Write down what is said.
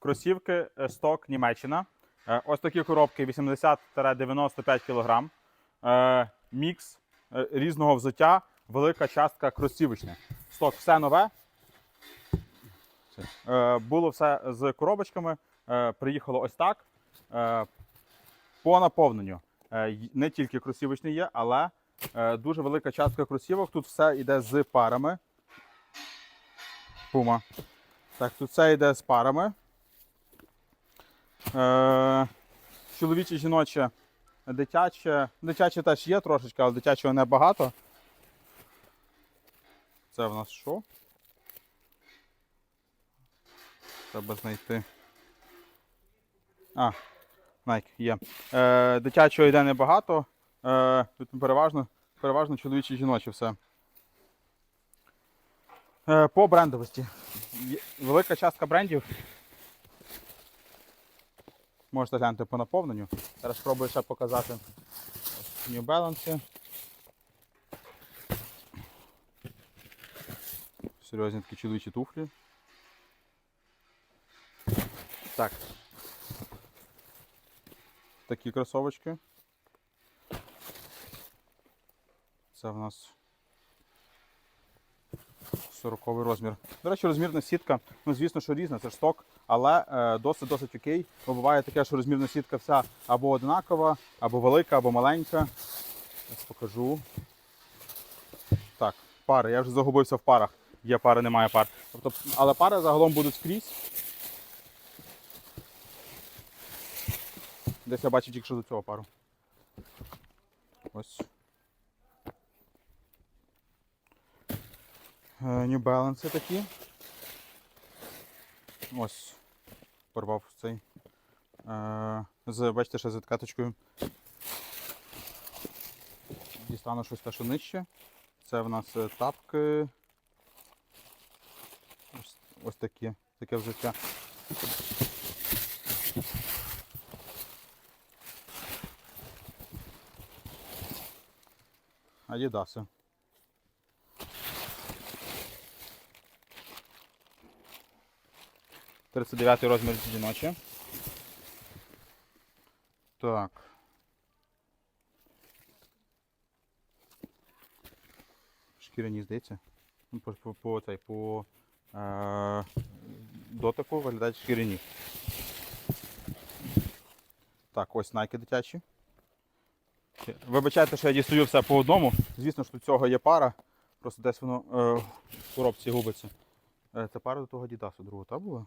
Кросівки е, сток Німеччина. Е, Ось такі коробки 80-95 кг. Е, Мікс різного взуття, велика частка кросівочних. Сток все нове. Було все з коробочками. Приїхало ось так. По наповненню. Не тільки кросівочні є, але дуже велика частка кросівок. Тут все йде з парами. Пума. Так, тут все йде з парами. Е, чоловіче, жіноче, дитяче. Дитяче теж є трошечки, але дитячого небагато. Це в нас що? Треба знайти. А, Nike є. Е, дитячого йде небагато. Е, тут переважно, переважно чоловічі і все. Е, по брендовості. Велика частка брендів. Можете глянути по наповненню. Зараз спробую ще показати New Balance. Серйозні такі чоловічі туфлі. Так. Такі кросовочки. Це в нас 40 розмір. До речі, розмірна сітка, ну звісно, що різна, це ж сток, але е, досить досить окей. Бо буває таке, що розмірна сітка вся або однакова, або велика, або маленька. Зараз покажу. Так, пари. Я вже загубився в парах. Є пари, немає пар. Тобто, але пари загалом будуть скрізь. Десь я бачив тільки що до цього пару. Ось. New Balance такі. Ось. Порвав цей. Е, з, бачите, ще з відкаточкою. Дістану щось те, що нижче. Це в нас е, тапки. Ось, ось такі, таке взуття. Адідаси. Тридцять дев'ятий розмір жіночі. Так. Шкіряні, здається. Ну, По, по, по, цей, по е, дотику виглядають шкіряні. Так, ось найки дитячі. Вибачайте, що я дістаю все по одному. Звісно, що до цього є пара. Просто десь воно е, в коробці губиться. Е, це пара до того Дідасу другого, та була?